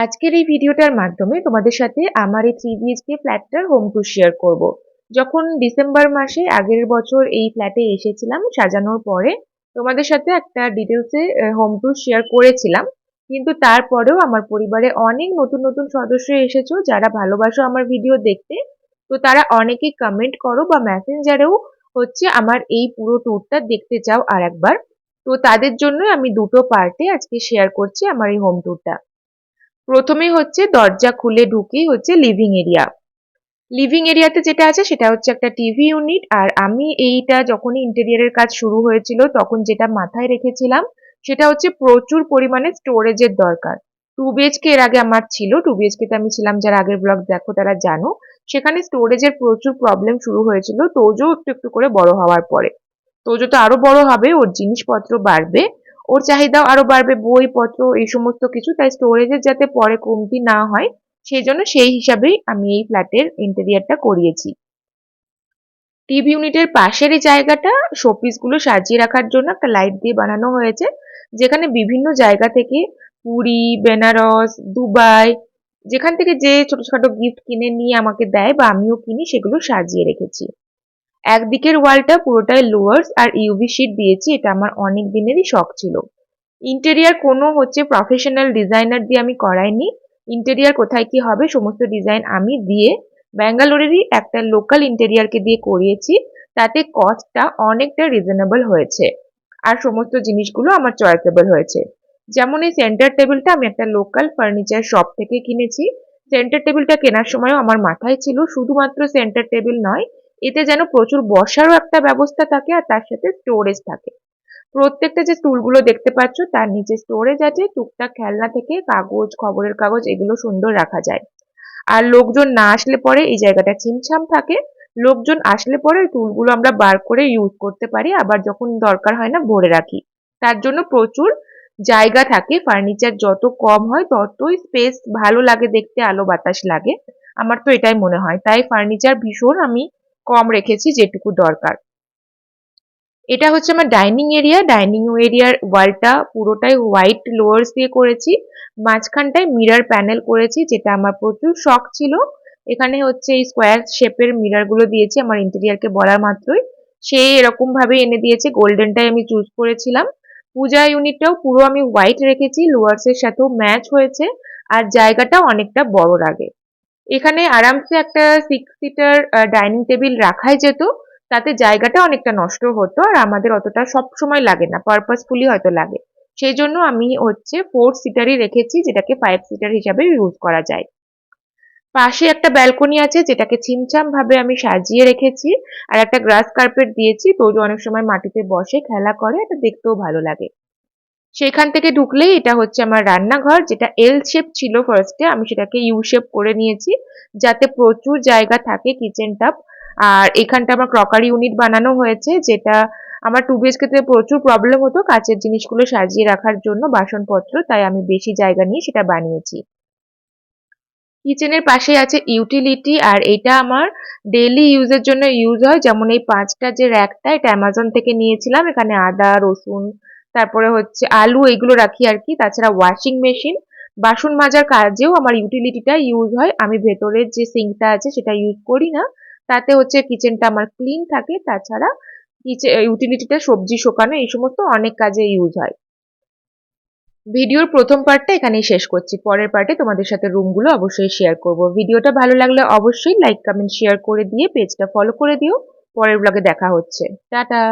আজকের এই ভিডিওটার মাধ্যমে তোমাদের সাথে আমার এই থ্রি বিএইচকে ফ্ল্যাটটার হোম টু শেয়ার করব। যখন ডিসেম্বর মাসে আগের বছর এই ফ্ল্যাটে এসেছিলাম সাজানোর পরে তোমাদের সাথে একটা ডিটেলসে হোম ট্যুর শেয়ার করেছিলাম। কিন্তু তারপরেও আমার পরিবারে অনেক নতুন নতুন সদস্য এসেছ যারা ভালোবাসো আমার ভিডিও দেখতে। তো তারা অনেকেই কমেন্ট করো বা মেসেঞ্জারেও হচ্ছে আমার এই পুরো ট্যুরটা দেখতে চাও আর একবার তো তাদের জন্য আমি দুটো পার্টে আজকে শেয়ার করছি আমার এই হোম ট্যুরটা প্রথমে হচ্ছে দরজা খুলে ঢুকেই হচ্ছে লিভিং এরিয়া লিভিং এরিয়াতে যেটা আছে সেটা হচ্ছে একটা টিভি ইউনিট আর আমি এইটা যখনই ইন্টেরিয়ারের কাজ শুরু হয়েছিল তখন যেটা মাথায় রেখেছিলাম সেটা হচ্ছে প্রচুর পরিমাণে স্টোরেজের দরকার। টু বিএচকে এর আগে আমার ছিল টু বিএচকে তে আমি ছিলাম যারা আগের ব্লগ দেখো তারা জানো। সেখানে স্টোরেজের প্রচুর প্রবলেম শুরু হয়েছিল, তোজো একটু একটু করে বড় হওয়ার পরে। তোজো তো আরও বড় হবে, ওর জিনিসপত্র বাড়বে। ওর চাহিদাও আরও বাড়বে বইপত্র এই সমস্ত কিছু, তাই স্টোরেজের যাতে পরে কমতি না হয়, সেই জন্য সেই হিসাবেই আমি এই ফ্ল্যাটের ইন্টেরিয়ারটা করিয়েছি। টিভি ইউনিটের পাশের এই জায়গাটা শোপিসগুলো সাজিয়ে রাখার জন্য একটা লাইট দিয়ে বানানো হয়েছে, যেখানে বিভিন্ন জায়গা থেকে পুরী, বেনারস, দুবাই, যেখান থেকে যে ছোটখাটো গিফট কিনে নিয়ে আমাকে দেয় বা আমিও কিনি, সেগুলো সাজিয়ে রেখেছি। একদিকের ওয়ালটা পুরোটাই লোয়ার্স আর ইউভি শিট দিয়েছি, এটা আমার অনেক দিনেরই শখ ছিল। ইন্টেরিয়ার কোনো হচ্ছে প্রফেশনাল ডিজাইনার দিয়ে আমি করাইনি। ইন্টেরিয়ার কোথায় কি হবে সমস্ত ডিজাইন আমি দিয়ে ব্যাঙ্গালোরেরই একটা লোকাল ইন্টেরিয়ারকে দিয়ে করিয়েছি, তাতে কস্টটা অনেকটা রিজনেবল হয়েছে আর সমস্ত জিনিসগুলো আমার চয়েসেবল হয়েছে। যেমন এই সেন্টার টেবিলটা আমি একটা লোকাল ফার্নিচার শপ থেকে কিনেছি। সেন্টার টেবিলটা কেনার সময়ও আমার মাথায় ছিল, শুধুমাত্র সেন্টার টেবিল নয় এতে যেন প্রচুর বসারও একটা ব্যবস্থা থাকে আর তার সাথে স্টোরেজ থাকে। প্রত্যেকটা যে টুলগুলো দেখতে পাচ্ছ, তার নিচে স্টোরেজ আছে, টুকটাক খেলনা থেকে কাগজ, খবরের কাগজ, এগুলো সুন্দর রাখা যায়। আর লোকজন না আসলে পরে এই জায়গাটা ছিমছাম থাকে। লোকজন আসলে পরে টুলগুলো আমরা বার করে ইউজ করতে পারি, আবার যখন দরকার হয় না, ভরে রাখি। তার জন্য প্রচুর জায়গা থাকে ফার্নিচার যত কম হয়, ততই স্পেস ভালো লাগে দেখতে, আলো বাতাস লাগে। আমার তো এটাই মনে হয়। তাই ফার্নিচার ভীষণ আমি কম রেখেছি যেটুকু দরকার। এটা হচ্ছে আমার ডাইনিং এরিয়া। ডাইনিং এরিয়ার ওয়ালটা পুরোটাই হোয়াইট লোয়ার্স দিয়ে করেছি। মাঝখানটায় মিরার প্যানেল করেছি, যেটা আমার প্রচুর শখ ছিল। এখানে হচ্ছে এই স্কোয়ার শেপের মিরারগুলো দিয়েছি আমার ইন্টেরিয়ারকে বলার মাত্রই। সে এরকম ভাবে এনে দিয়েছে, গোল্ডেনটাই আমি চুজ করেছিলাম। পূজা ইউনিটটাও পুরো আমি হোয়াইট রেখেছি, লোয়ার্সের সাথেও ম্যাচ হয়েছে। আর জায়গাটাও অনেকটা বড় লাগে। এখানে আরামসে একটা সিক্স সিটার ডাইনিং টেবিল রাখাই যেত, তাতে জায়গাটা অনেকটা নষ্ট হতো আর আমাদের অতটা সব সময় লাগে না পারপাসফুলি হয়তো লাগে। সেই জন্য আমি হচ্ছে ফোর সিটারই রেখেছি, যেটাকে ফাইভ সিটার হিসাবে ইউজ করা যায়। পাশে একটা ব্যালকনি আছে, যেটাকে ছিমছাম ভাবে আমি সাজিয়ে রেখেছি, আর একটা গ্রাস কার্পেট দিয়েছি, তো অনেক সময় মাটিতে বসে খেলা করে, এটা দেখতেও ভালো লাগে। সেখান থেকে ঢুকলেই এটা হচ্ছে আমার রান্নাঘর, যেটা এল শেপ ছিল ফার্স্টে আমি সেটাকে ইউ শেপ করে নিয়েছি, যাতে প্রচুর জায়গা থাকে কিচেন টাপ আর এখানটা আমার ক্রকারি ইউনিট বানানো হয়েছে, যেটা আমার টু বিএচকেতে প্রচুর প্রবলেম হতো কাচের জিনিসগুলো সাজিয়ে রাখার জন্য বাসনপত্র, তাই আমি বেশি জায়গা নিয়ে সেটা বানিয়েছি। কিচেনের পাশে আছে ইউটিলিটি আর এটা আমার ডেইলি ইউজের জন্য ইউজ হয়। যেমন এই পাঁচটা যে র্যাকটা এটা অ্যামাজন থেকে নিয়েছিলাম। এখানে আদা, রসুন তারপরে হচ্ছে আলু, এগুলো রাখি আর কি। তাছাড়া ওয়াশিং মেশিন বাসন মাজার কাজেও আমার ইউটিলিটিটা ইউজ হয়। আমি ভেতরের যে সিঙ্কটা আছে সেটা ইউজ করি না। তাতে হচ্ছে কিচেনটা আমার ক্লিন থাকে। তাছাড়া ইউটিলিটিটা সবজি শোকানো, এই সমস্ত অনেক কাজে ইউজ হয়। ভিডিওর প্রথম পার্টটা এখানেই শেষ করছি। পরের পার্টে তোমাদের সাথে রুমগুলো অবশ্যই শেয়ার করব। ভিডিওটা ভালো লাগলে অবশ্যই লাইক কমেন্ট শেয়ার করে দিয়ে পেজটা ফলো করে দিও। পরের ব্লগে দেখা হচ্ছে। টাটা!